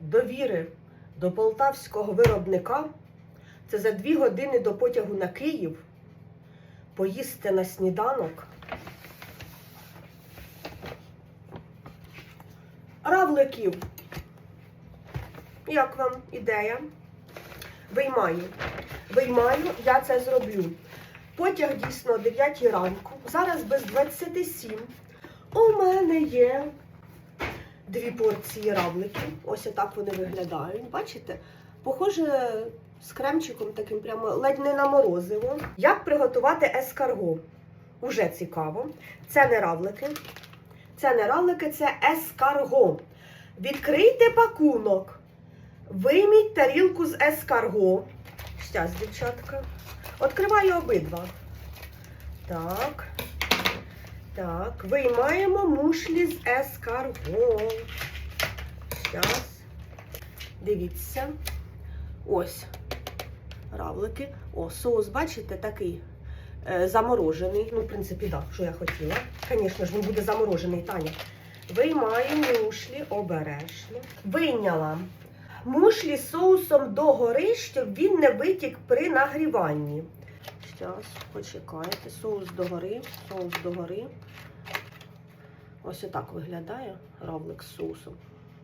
довіри до полтавського виробника це за дві години до потягу на Київ поїсти на сніданок. Равликів. Як вам ідея? Виймаю. Виймаю, я це зроблю. Потяг дійсно о 9 ранку. Зараз без 27. У мене є дві порції равликів. Ось отак вони виглядають. Бачите? Похоже з кремчиком таким прямо ледь не на морозиво. Як приготувати ескарго? Уже цікаво. Це не равлики. Це не равлики, це ескарго. Відкрийте пакунок. Вийміть тарілку з ескарго. Щас, дівчатка. Відкриваю обидва. Так. Так, виймаємо мушлі з ескарго. Щас. Дивіться. Ось. Равлики. О, соус, бачите, такий е, заморожений. Ну, в принципі, так, що я хотіла. Звісно ж, він буде заморожений, Таня. Виймаю мушлі обережно. Вийняла мушлі з соусом догори, щоб він не витік при нагріванні. Зараз, почекайте. Соус догори, соус догори. Ось отак виглядає равлик з соусом.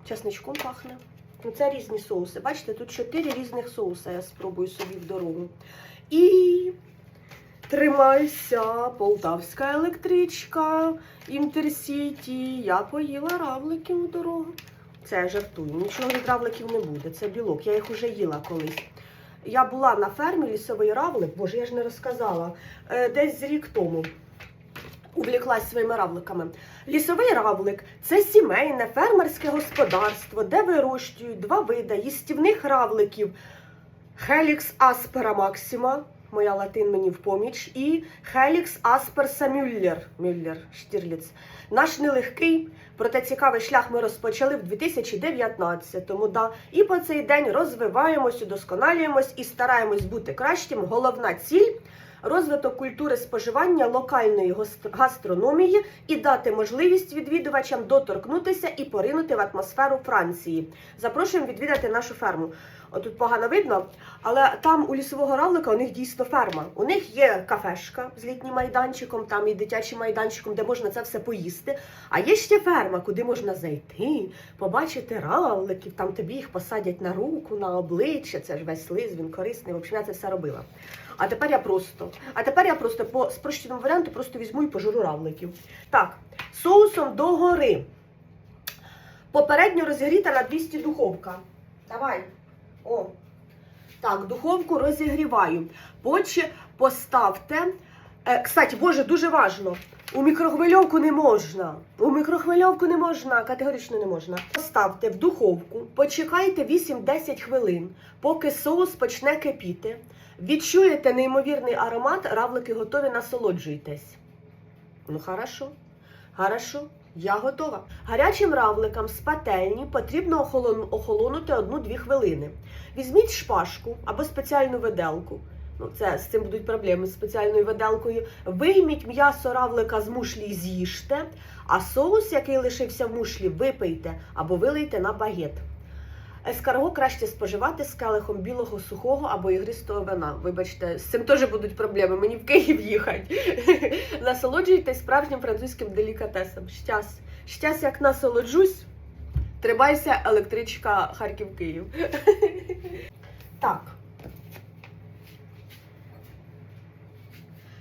Чесничком пахне. Ну, це різні соуси. Бачите, тут чотири різних соуси. Я спробую собі в дорогу. І тримайся, полтавська електричка, інтерсіті. Я поїла равликів у дорогу. Це я жартую. Нічого від равликів не буде. Це білок. Я їх уже їла колись. Я була на фермі лісовий равлик, боже, я ж не розказала, е, десь рік тому. Увліклась своїми равликами. Лісовий равлик це сімейне фермерське господарство, де вирощують два види їстівних равликів: Helix aspera maxima, моя латин мені в поміч, і Helix aspersa Müller, Müller Штірліц. Наш нелегкий, проте цікавий шлях ми розпочали в 2019-му. Да. І по цей день розвиваємось, удосконалюємось і стараємось бути кращим. Головна ціль розвиток культури споживання локальної гастрономії і дати можливість відвідувачам доторкнутися і поринути в атмосферу Франції. Запрошуємо відвідати нашу ферму. Отут погано видно, але там у лісового равлика у них дійсно ферма. У них є кафешка з літнім майданчиком, там і дитячим майданчиком, де можна це все поїсти. А є ще ферма, куди можна зайти, побачити равликів, там тобі їх посадять на руку, на обличчя. Це ж весь лиз, він корисний. В общем, я це все робила. А тепер я просто, а тепер я просто по спрощеному варіанту просто візьму і пожуру равликів. Так, соусом догори. Попередньо розігріта на 200 духовка. Давай. О. Так, духовку розігріваю. Потім поставте. Е, кстати, боже, дуже важно. У мікрохвильовку не можна. У мікрохвильовку не можна, категорично не можна. Поставте в духовку, почекайте 8-10 хвилин, поки соус почне кипіти. Відчуєте неймовірний аромат, равлики готові, насолоджуйтесь. Ну, хорошо. Хорошо. Я готова. Гарячим равликам з пательні потрібно охолон- охолонути 1-2 хвилини. Візьміть шпажку або спеціальну виделку. Ну, це з цим будуть проблеми з спеціальною виделкою. Вийміть м'ясо равлика з мушлі і з'їжте, а соус, який лишився в мушлі, випийте або вилийте на багет. Ескарго краще споживати з келихом білого сухого або ігристого вина. Вибачте, з цим теж будуть проблеми. Мені в Київ їхати. Насолоджуйтесь справжнім французьким делікатесом. Щас. Щас, як насолоджусь, тримайся електричка Харків-Київ. Так.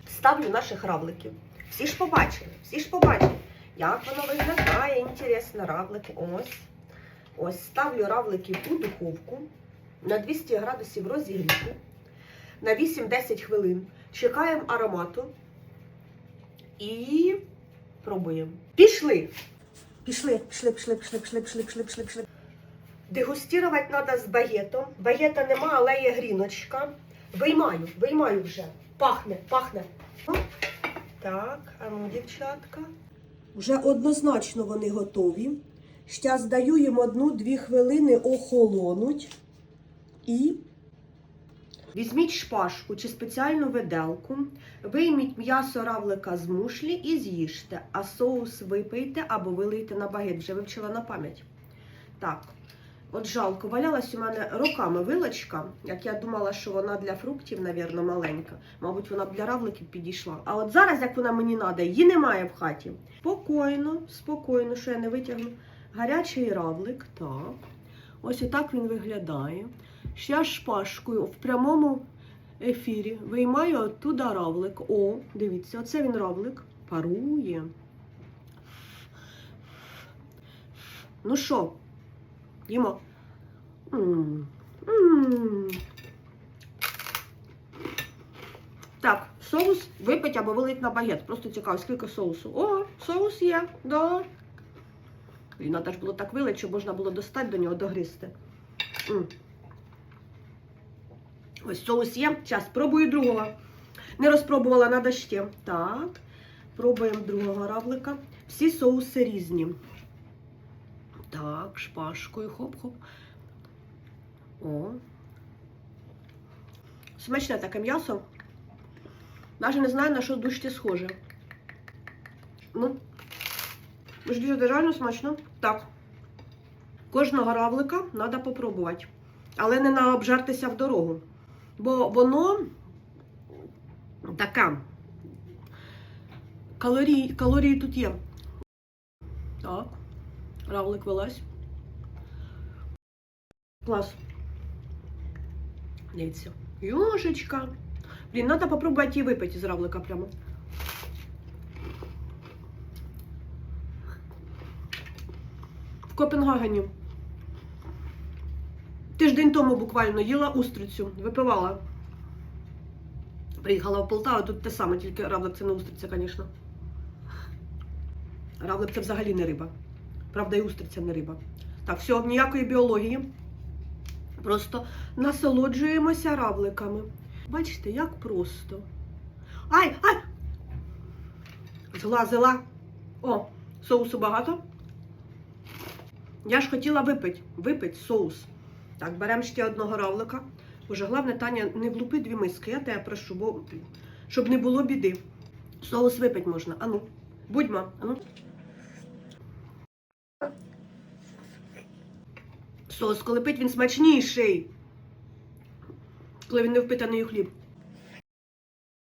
Ставлю наших равликів. Всі ж побачили, всі ж побачили, як воно виглядає. Інтересно, равлики. Ось. Ось ставлю равликів у духовку на 200 градусів розігріту на 8-10 хвилин. Чекаємо аромату і пробуємо. Пішли. Пішли, пішли, пішли, пішли, пішли, пішли, пішли, пішли, пішли. Дегустувати треба з багетом. Багета нема, але є гріночка. Виймаю, виймаю вже. Пахне, пахне. Так, а ну, дівчатка. Вже однозначно вони готові. Щас даю їм одну-дві хвилини охолонуть і візьміть шпажку чи спеціальну виделку, вийміть м'ясо равлика з мушлі і з'їжте, а соус випийте або вилийте на багет. Вже вивчила на пам'ять. Так, От жалко, валялась у мене роками вилочка, як я думала, що вона для фруктів, навірно, маленька. Мабуть, вона б для равликів підійшла. А от зараз, як вона мені треба, її немає в хаті. Спокійно, спокійно, що я не витягну. Гарячий равлик, так. Ось отак він виглядає. Ще шпажкою в прямому ефірі виймаю оттуда равлик. О, дивіться, оце він равлик. Парує. Ну що, їмо? М. Так, соус випить або вилить на багет. Просто цікаво, скільки соусу. О, соус є, да. Блін, треба ж було так вилити, щоб можна було достати до нього догризти. Ось соус є. Зараз пробую другого. Не розпробувала, треба ще. Так. Пробуємо другого равлика. Всі соуси різні. Так, шпажкою, хоп-хоп. О. Смачне таке м'ясо. Навіть не знаю, на що дужче схоже. Ну, дуже реально смачно. Так. Кожного равлика треба попробувати. Але не наобжартися в дорогу. Бо воно таке. Калорії, калорії тут є. Так. Равлик вилазь. Клас. Дивіться. Юшечка. Блін, треба попробувати її випити з равлика прямо. Копенгагені. Тиждень тому буквально їла устрицю, випивала. Приїхала в Полтаву, тут те саме, тільки равлик це не устриця, звісно. Равлик це взагалі не риба. Правда, і устриця не риба. Так, все, ніякої біології. Просто насолоджуємося равликами. Бачите, як просто. Ай, ай! Зглазила. О, соусу багато. Я ж хотіла випити, випити соус. Так, беремо ще одного равлика. Боже, головне, Таня, не влупи дві миски, я тебе прошу, бо щоб не було біди. Соус випити можна. Ану, будьмо, ану. Соус, коли пить, він смачніший. Коли він не впитаний у хліб.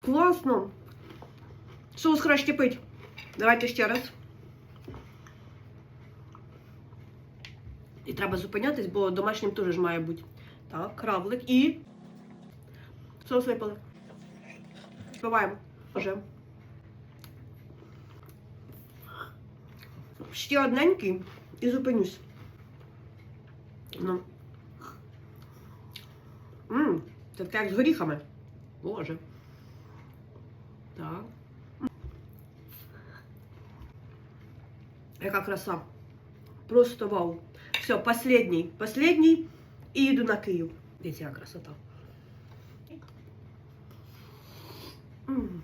Класно. Соус краще пить. Давайте ще раз. І треба зупинятись, бо домашнім теж має бути. Так, кравлик і. Соус випали. Вбиваємо. Вже. Ще одненький і зупинюсь. Ну. Ммм, це таке як з горіхами. Боже. Так. Яка краса. Просто вау. Все, последний. Последний. І йду на Київ. Дивіться, яка красота. М.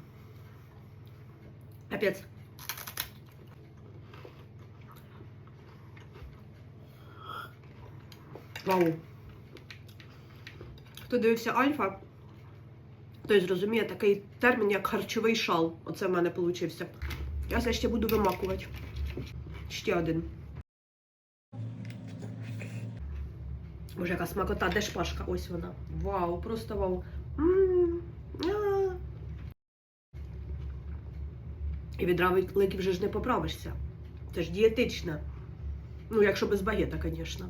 Капець. Вау. Хто дивився Альфа, той зрозуміє такий термін, як харчовий шал. Оце в мене вийшов. Я це ще буду вимакувати. Ще один. Боже, яка смакота, де шпажка? Ось вона. Вау, просто вау. І від равликів вже ж не поправишся. Це ж дієтичне. Ну, якщо без багета, звісно.